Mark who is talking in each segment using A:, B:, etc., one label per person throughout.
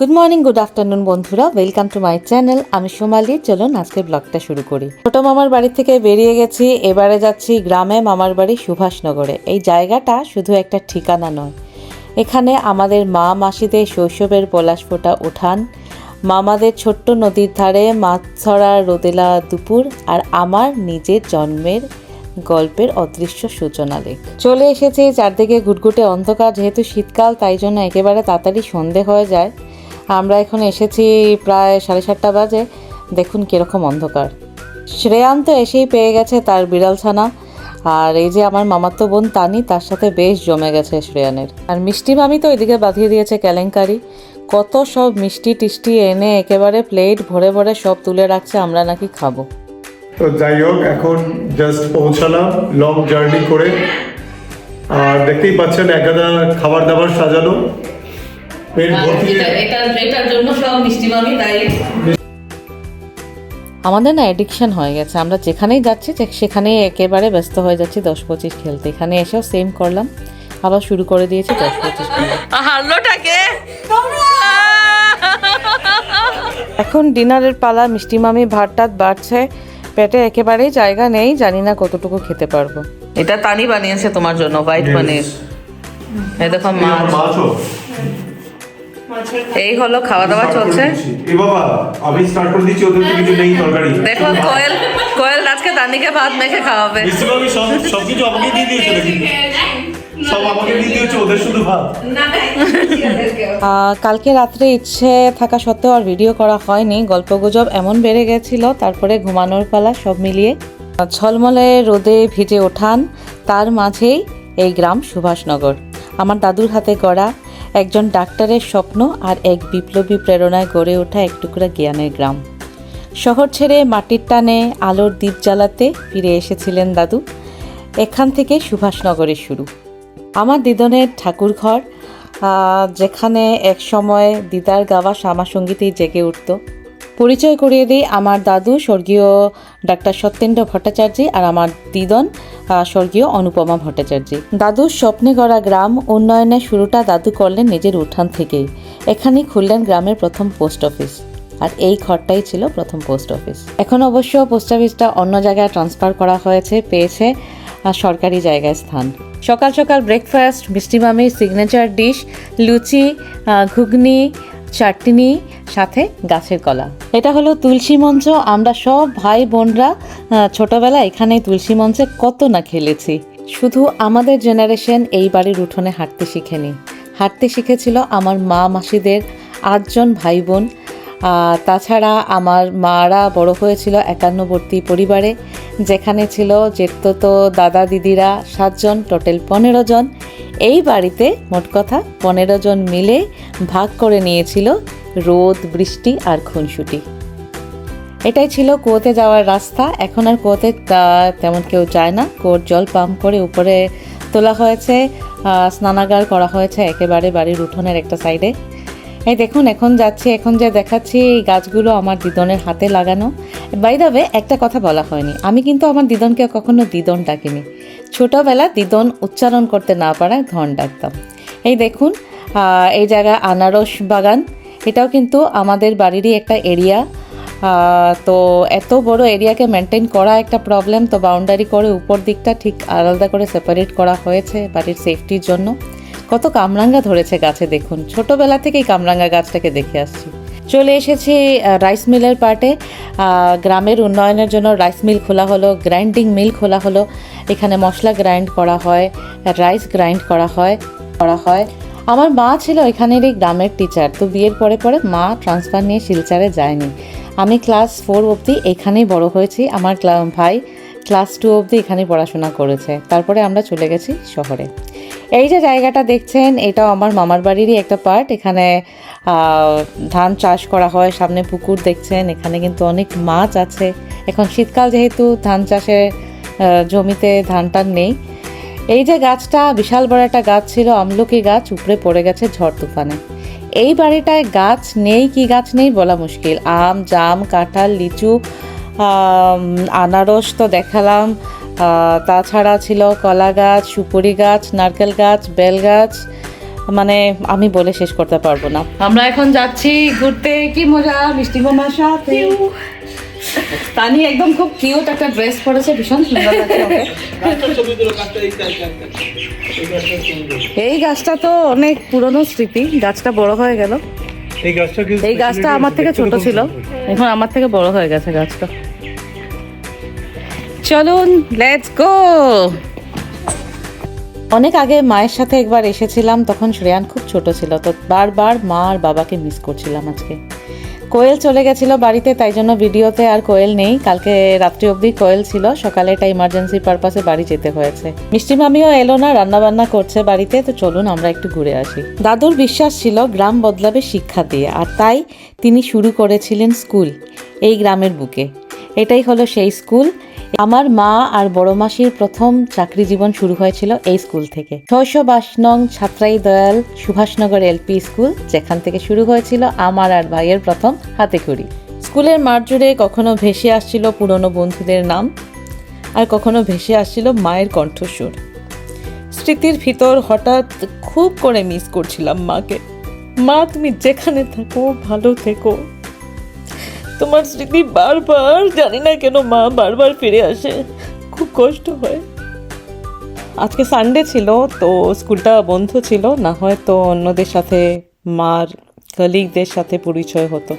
A: Good morning good afternoon বন্ধুরা। Welcome to my channel আমি সোমালি। চলুন আজকে ব্লগটা শুরু করি। ছোট মামার বাড়ি থেকে বেরিয়ে গেছি। এবারে যাচ্ছি গ্রামে মামার বাড়ি সুভাষনগরে। এই জায়গাটা শুধু একটা ঠিকানা নয়। এখানে আমাদের মা মাসিদের শৈশবের পলাশ ফোটা উঠান। মামাদের ছোট্ট নদীর ধারে মাছ ছড়া রোদেলা, দুপুর আর আমার নিজের জন্মের গল্পের অদৃশ্য সূচনা লেখ চলে এসেছে চারদিকে ঘুটঘুটে অন্ধকার। যেহেতু শীতকাল, তাই জন্য একেবারে তাড়াতাড়ি সন্ধে হয়ে যায়। আমরা এখন এসেছি প্রায় সাড়ে সাতটা বাজে। দেখুন কীরকম অন্ধকার। শ্রেয়ান তো এসেই পেয়ে গেছে তার বিড়াল ছানা। আর এই যে আমার মামাতো বোন তানি, তার সাথে বেশ জমে গেছে শ্রেয়ানের। আর মিষ্টি মামি তো এদিকে বাঁধিয়ে দিয়েছে কেলেঙ্কারি। কত সব মিষ্টি টিষ্টি এনে একেবারে প্লেট ভরে ভরে সব তুলে রাখছে, আমরা নাকি খাব।
B: তো যাই হোক, এখন জাস্ট পৌঁছালাম লং জার্নি করে। আর দেখতেই পাচ্ছেন একাদা খাবার দাবার সাজানো। পেট ভর্তি
A: এটার জন্য সব মিষ্টি মামি দায়ী। আমাদের না অ্যাডিকশন হয়ে গেছে। আমরা যেখানেই যাচ্ছি সেখানেই একেবারে ব্যস্ত হয়ে যাচ্ছি। দশ পঁচিশ খেলতে। এখানে এসেও সেম করলাম। আবার শুরু করে দিয়েছি দশ পঁচিশ
C: হারলোটাকে
A: এখন ডিনারের পালা মিষ্টি মামি ভাত টাত বাড়ছে। পেটে একেবারেই জায়গা নেই জানি না কতটুকু খেতে পারব। এটা তানি বানিয়েছে তোমার জন্য হোয়াইট. পনির এই দেখো মাছ। এই হলো খাওয়া দাওয়া চলছে।
B: এ বাবা আমি স্টার্ট করে দিচ্ছি ওদের তো কিছু নেই তরকারি।
A: দেখো কোয়েল কোয়েল আজকে তানিকে ভাত মেখে খাওয়াবে।
B: বেশিরভাগই সব সব কিছু আমাকে দিয়ে দিয়েছে নাকি? সব আমাকে দিয়ে দিয়েছে ওদের শুধু ভাত।
A: আহ, কালকে রাত্রে ইচ্ছে থাকা সত্ত্বেও আর ভিডিও করা হয়নি। গল্প গুজব এমন বেড়ে গেছিল তারপরে ঘুমানোর পালা সব মিলিয়ে। আহ, ঝলমলে রোদে ভিজে ওঠান তার মাঝেই এই গ্রাম সুভাষনগর। আমার দাদুর হাতে গড়া একজন ডাক্তারের স্বপ্ন আর এক বিপ্লবী প্রেরণায় গড়ে ওঠা এক টুকরা জ্ঞানের গ্রাম। শহর ছেড়ে মাটির টানে আলোর দ্বীপ জ্বালাতে ফিরে এসেছিলেন দাদু। এখান থেকে সুভাষনগরের শুরু। আমার দিদনের ঠাকুর ঘর যেখানে এক সময় দিদার গাওয়া শ্যামা সঙ্গীতেই জেগে উঠত। পরিচয় করিয়ে দিই, আমার দাদু স্বর্গীয় ডাক্তার সত্যেন্দ্র ভট্টাচার্য আর আমার দিদন স্বর্গীয় অনুপমা ভট্টাচার্য। দাদুর স্বপ্নে গড়া গ্রাম উন্নয়নের শুরুটা দাদু করলেন নিজের উঠান থেকেই এখানেই খুললেন গ্রামের প্রথম পোস্ট অফিস। আর এই ঘরটাই ছিল প্রথম পোস্ট অফিস। এখন অবশ্য পোস্ট অফিসটা অন্য জায়গায় ট্রান্সফার করা হয়েছে, পেয়েছে সরকারি জায়গায় স্থান। সকাল সকাল ব্রেকফাস্ট মিষ্টি মামির সিগনেচার ডিশ লুচি ঘুগনি চাটনি সাথে গাছের কলা। এটা হলো তুলসী মঞ্চ। আমরা সব ভাই বোনরা ছোটবেলা এখানে তুলসী মঞ্চে কত না খেলেছি। শুধু আমাদের জেনারেশন এই বাড়ির উঠোনে হাঁটতে শিখেনি। হাঁটতে শিখেছিল আমার মা মাসিদের আটজন ভাই বোন। তাছাড়া আমার মারা বড় হয়েছিল একান্নবর্তী পরিবারে, যেখানে ছিল জেঠতো দাদা দিদিরা সাতজন, টোটাল পনেরো জন। এই বাড়িতে মোট কথা পনেরো জন মিলে ভাগ করে নিয়েছিল রোদ, বৃষ্টি আর খুনসুটি। এটাই ছিল কুয়োতে যাওয়ার রাস্তা। এখন আর কুয়োতে তা- তেমন কেউ যায় না। কুয়োর জল পাম্প করে উপরে তোলা হয়েছে। স্নানাগার করা হয়েছে একেবারে বাড়ির উঠোনের একটা সাইডে। এই দেখুন, এখন যাচ্ছি, এখন যে দেখাচ্ছি, এই গাছগুলো আমার দিদনের হাতে লাগানো। বাই দাবে একটা কথা বলা হয়নি। আমি কিন্তু আমার দিদনকে কখনো দিদন ডাকিনি। ছোটোবেলা দিদন উচ্চারণ করতে না পারায় ধন ডাকতাম। এই দেখুন এই জায়গা আনারস বাগান। এটাও কিন্তু আমাদের বাড়িরই একটা এরিয়া তো এত বড় এরিয়াকে মেনটেন করা একটা প্রবলেম তো বাউন্ডারি করে উপর দিকটা ঠিক আলাদা করে সেপারেট করা হয়েছে বাড়ির সেফটির জন্য। কত কামরাঙ্গা ধরেছে গাছে, দেখুন। ছোটবেলা থেকেই কামরাঙ্গা গাছটাকে দেখে আসছি। চলে এসেছি রাইস মিলের পার্টে গ্রামের উন্নয়নের জন্য রাইস মিল খোলা হলো, গ্রাইন্ডিং মিল খোলা হলো। এখানে মশলা গ্রাইন্ড করা হয়, রাইস গ্রাইন্ড করা হয় করা হয়। আমার মা ছিল এখানের এই গ্রামের টিচার, তো বিয়ের পরে পরে মা ট্রান্সফার নিয়ে শিলচারে যায়নি। আমি ক্লাস ফোর অবধি এখানেই বড় হয়েছি। আমার ভাই ক্লাস টু অবধি এখানে পড়াশোনা করেছে। তারপরে আমরা চলে গেছি শহরে। এই যে জায়গাটা দেখছেন, এটাও আমার মামার বাড়িরই একটা পার্ট এখানে ধান চাষ করা হয়, সামনে পুকুর দেখছেন, এখানে কিন্তু অনেক মাছ আছে। এখন শীতকাল যেহেতু, ধান চাষের জমিতে ধান টান নেই। এই যে গাছটা, বিশাল বড় একটা গাছ ছিল, আমলকি গাছ উপরে পড়ে গেছে ঝড় তুফানে। এই বাড়িটায় গাছ নেই কি গাছ নেই বলা মুশকিল। আম, জাম, কাঁঠাল, লিচু আনারস তো দেখালাম তাছাড়া ছিল কলা গাছ সুপুরি গাছ নারকেল গাছ বেল গাছ। মানে আমি বলে শেষ করতে পারব না। আমরা এখন যাচ্ছি ঘুরতে। কি মজা মিষ্টি বোমার সাথে। তানি একদম খুব কিউট একটা ড্রেস পরেছে ভীষণ সুন্দর লাগছে এই গাছটা তো অনেক পুরনো স্মৃতি গাছটা বড় হয়ে গেল।
B: এই গাছটা
A: এই গাছটা আমার থেকে ছোট ছিল। এখন আমার থেকে বড় হয়ে গেছে গাছটা। চলুন লেটস গো অনেক আগে মায়ের সাথে একবার এসেছিলাম, তখন শ্রেয়ান খুব ছোট ছিল, তো বারবার মা আর বাবাকে মিস করছিলাম আজকে। কোয়েল চলে গেছিল বাড়িতে, তাই জন্য ভিডিওতে আর কোয়েল নেই। কালকে রাত্রি অবধি কোয়েল ছিল, সকালে এটা ইমার্জেন্সি পারপাসে বাড়ি যেতে হয়েছে। মিষ্টি মামিও এলো না রান্না বান্না করছে বাড়িতে, তো চলুন আমরা একটু ঘুরে আসি। দাদুর বিশ্বাস ছিল গ্রাম বদলাবে শিক্ষা দিয়ে, আর তাই তিনি শুরু করেছিলেন স্কুল, এই গ্রামের বুকে। এটাই হলো সেই স্কুল আমার মা আর বড় মাসির প্রথম চাকরি জীবন শুরু হয়েছিল এই স্কুল থেকে। ছয়শো বাস নং ছাত্রাই দয়াল সুভাষনগর এলপি স্কুল, যেখান থেকে শুরু হয়েছিল আমার আর ভাইয়ের প্রথম হাতেখড়ি স্কুলের মাঠ জুড়ে কখনো ভেসে আসছিল পুরনো বন্ধুদের নাম, আর কখনো ভেসে আসছিল মায়ের কণ্ঠস্বর। স্মৃতির ভিতর হঠাৎ খুব করে মিস করছিলাম মাকে। মা, তুমি যেখানে থাকো, ভালো থেকো। তোমার স্মৃতি বারবার জানি না কেন মা বারবার ফিরে আসে। খুব কষ্ট হয়। আজকে সানডে ছিল, তো স্কুলটা বন্ধ ছিল, না হয়তো অন্যদের সাথে, মার কলিগদের সাথে পরিচয় হতো।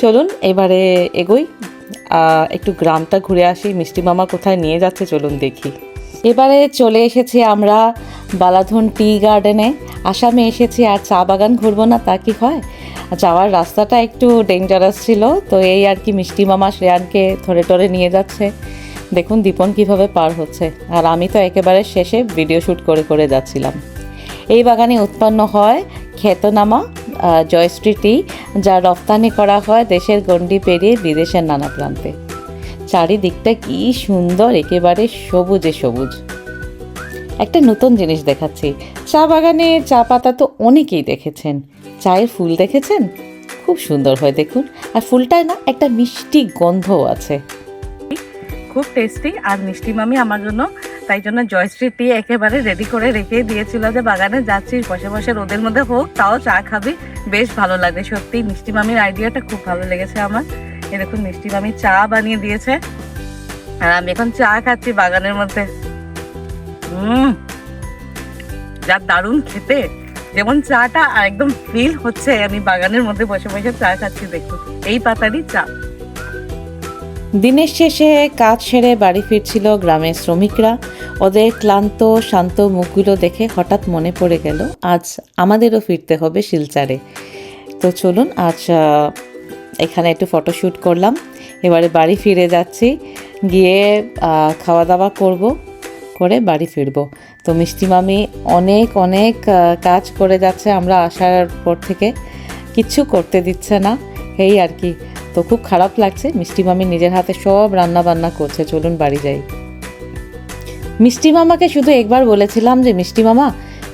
A: চলুন, এবারে এগোই। একটু গ্রামটা ঘুরে আসি, মিষ্টি মামা কোথায় নিয়ে যাচ্ছে চলুন দেখি। এবারে চলে এসেছি আমরা বালাধন টি গার্ডেনে আসামে এসেছি আর চা বাগান ঘুরবো না, তা কি হয়? যাওয়ার রাস্তাটা একটু ডেঞ্জারাস ছিল, তো এই আর কি মিষ্টি মামা শ্রেয়ানকে ধরে টরে নিয়ে যাচ্ছে। দেখুন দীপন কীভাবে পার হচ্ছে। আর আমি তো একেবারে শেষে ভিডিও শ্যুট করে করে যাচ্ছিলাম। এই বাগানে উৎপন্ন হয় খ্যাতনামা জয়শ্রী টি, যা রপ্তানি করা হয় দেশের গণ্ডি পেরিয়ে বিদেশের নানা প্রান্তে। চারিদিকটা কি সুন্দর, একেবারে সবুজে সবুজ। একটা নতুন জিনিস দেখাচ্ছি। চা বাগানে চা পাতা তো অনেকেই দেখেছেন। চায়ের ফুল দেখেছেন? খুব সুন্দর হয় দেখুন। আর ফুলটায় না একটা মিষ্টি গন্ধও আছে। খুব টেস্টি আর মিষ্টি মামি আমার জন্য, তাই জন্য জয়শ্রী টি একেবারে রেডি করে রেখে দিয়েছিল যে বাগানে যাচ্ছিস বসে বসে রোদের মধ্যে হোক, তাও চা খাবি। বেশ ভালো লাগে সত্যি। মিষ্টি মামির আইডিয়াটা খুব ভালো লেগেছে আমার। এরকম মিষ্টি মামি চা বানিয়ে দিয়েছে। আর আমি এখন চা খাচ্ছি বাগানের মধ্যে। যা দারুণ খেতে। যেমন চাটা একদম ফিল হচ্ছে, আমি বাগানের মধ্যে বসে বসে চা খাচ্ছি, দেখুন। এই পাতারই চা। দিনের শেষে কাজ সেরে বাড়ি ফিরছিল গ্রামের শ্রমিকরা। ওদের ক্লান্ত, শান্ত মুখগুলো দেখে হঠাৎ মনে পড়ে গেল, আজ আমাদেরও ফিরতে হবে শিলচারে। তো চলুন, আজ এখানে একটু ফটোশ্যুট করলাম। এবারে বাড়ি ফিরে যাচ্ছি, গিয়ে খাওয়া দাওয়া করব। করে বাড়ি ফিরবো। তো মিষ্টি মামি অনেক অনেক কাজ করে যাচ্ছে, আমরা আসার পর থেকে কিচ্ছু করতে দিচ্ছে না। এই আর কি। তো খুব খারাপ লাগছে, মিষ্টি মামি নিজের হাতে সব রান্না বান্না করছে, চলুন বাড়ি যাই। মিষ্টি মামাকে শুধু একবার বলেছিলাম যে, মিষ্টি মামা,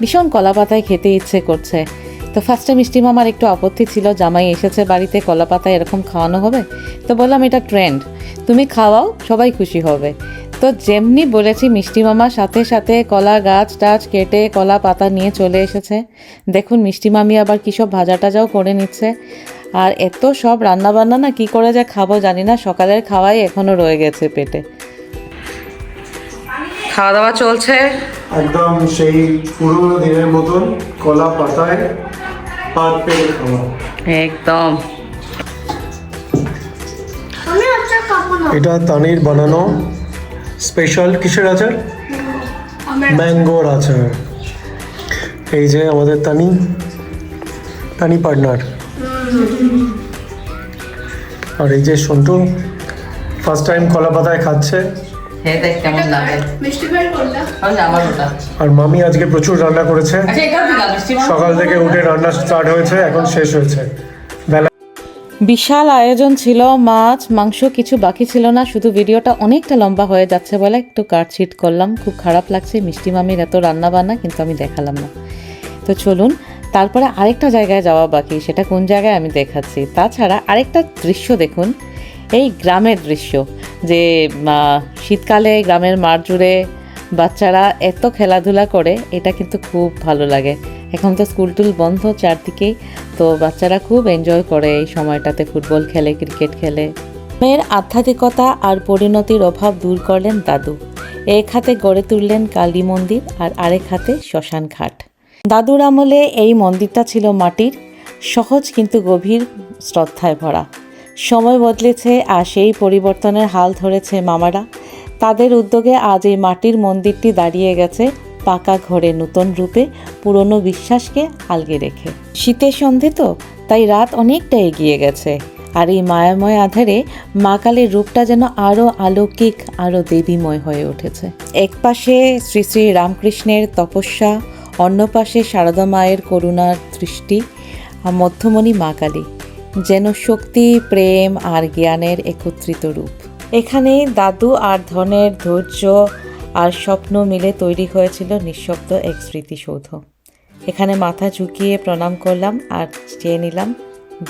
A: ভীষণ কলা পাতায় খেতে ইচ্ছে করছে। তো ফার্স্টে মিষ্টি মামার একটু আপত্তি ছিল, জামাই এসেছে বাড়িতে কলা পাতায় এরকম খাওয়ানো হবে? তো বললাম, এটা ট্রেন্ড তুমি খাওয়াও, সবাই খুশি হবে। তো যেমনি বলেছি মিষ্টি মামা সাথে সাথে কলা গাছ টাছ কেটে কলা পাতা নিয়ে চলে এসেছে। দেখুন মিষ্টি মামি আবার কী সব ভাজা টাজাও করে নিচ্ছে। আর এত সব রান্না বান্না না কি করে যে খাব জানি না সকালের খাওয়াই এখনও রয়ে গেছে পেটে। খাওয়া দাওয়া চলছে।
B: একদম সেই পুরোনো দিনের মতন কলা পাতায় পাত খাওয়া।
A: একদম।
C: না।
B: এটা তানির বানানো স্পেশাল কিসের আচার? ম্যাঙ্গোর আচার। এই যে আমাদের তানি তানি পার্টনার। আর এই যে সন্টু ফার্স্ট টাইম কলা পাতায় খাচ্ছে।
A: ওটা।
B: আর মামি আজকে প্রচুর রান্না করেছে।
A: আচ্ছা।
B: সকাল থেকে উঠে রান্না স্টার্ট হয়েছে এখন শেষ হয়েছে।
A: বিশাল আয়োজন ছিল, মাছ, মাংস কিছু বাকি ছিল না, শুধু ভিডিওটা অনেকটা লম্বা হয়ে যাচ্ছে বলে একটু কাটছিট করলাম। খুব খারাপ লাগছে, মিষ্টি মামির এত রান্না বান্না কিন্তু আমি দেখালাম না। তো চলুন, তারপরে আরেকটা জায়গায় যাওয়া বাকি, সেটা কোন জায়গায় আমি দেখাচ্ছি। তাছাড়া আরেকটা দৃশ্য দেখুন, এই গ্রামের দৃশ্য, যে শীতকালে গ্রামের মাঠ জুড়ে বাচ্চারা এত খেলাধুলা করে, এটা কিন্তু খুব ভালো লাগে। এখন তো স্কুল টুল বন্ধ চারদিকেই তো বাচ্চারা খুব এনজয় করে এই সময়টাতে ফুটবল খেলে ক্রিকেট খেলে। মেয়ের আধ্যাত্মিকতা আর পরিণতির অভাব দূর করলেন দাদু। এক হাতে গড়ে তুললেন কালী মন্দির আর আরেক হাতে শ্মশান ঘাট। দাদুর আমলে এই মন্দিরটা ছিল মাটির, সহজ কিন্তু গভীর শ্রদ্ধায় ভরা। সময় বদলেছে আর সেই পরিবর্তনের হাল ধরেছে মামারা। তাদের উদ্যোগে আজ এই মাটির মন্দিরটি দাঁড়িয়ে গেছে পাকা ঘরে নতুন রূপে পুরনো বিশ্বাসকে আলগে রেখে। শীতের সন্ধে তো, তাই রাত অনেকটা এগিয়ে গেছে। আর এই মায়াময় আধারে মা কালীর রূপটা যেন আরও আলৌকিক আরও দেবীময় হয়ে উঠেছে। এক পাশে শ্রী শ্রী রামকৃষ্ণের তপস্যা, অন্য পাশে সারদা মায়ের করুণার দৃষ্টি মধ্যমণি মা কালী, যেন শক্তি, প্রেম আর জ্ঞানের একত্রিত রূপ। এখানে দাদু আর ধনের ধৈর্য আর স্বপ্ন মিলে তৈরি হয়েছিল নিঃশব্দ এক স্মৃতিসৌধ। এখানে মাথা ঝুঁকিয়ে প্রণাম করলাম আর চেয়ে নিলাম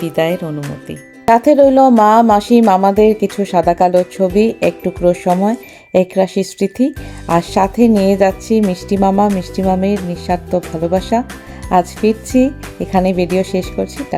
A: বিদায়ের অনুমতি। সাথে রইল মা, মাসি, মামাদের কিছু সাদা কালো ছবি, এক টুকরো সময়, এক রাশি স্মৃতি। আর সাথে নিয়ে যাচ্ছি মিষ্টি মামা, মিষ্টি মামির নিঃস্বার্থ ভালোবাসা। আজ ফিরছি এখানে ভিডিও শেষ করছি, টাটা।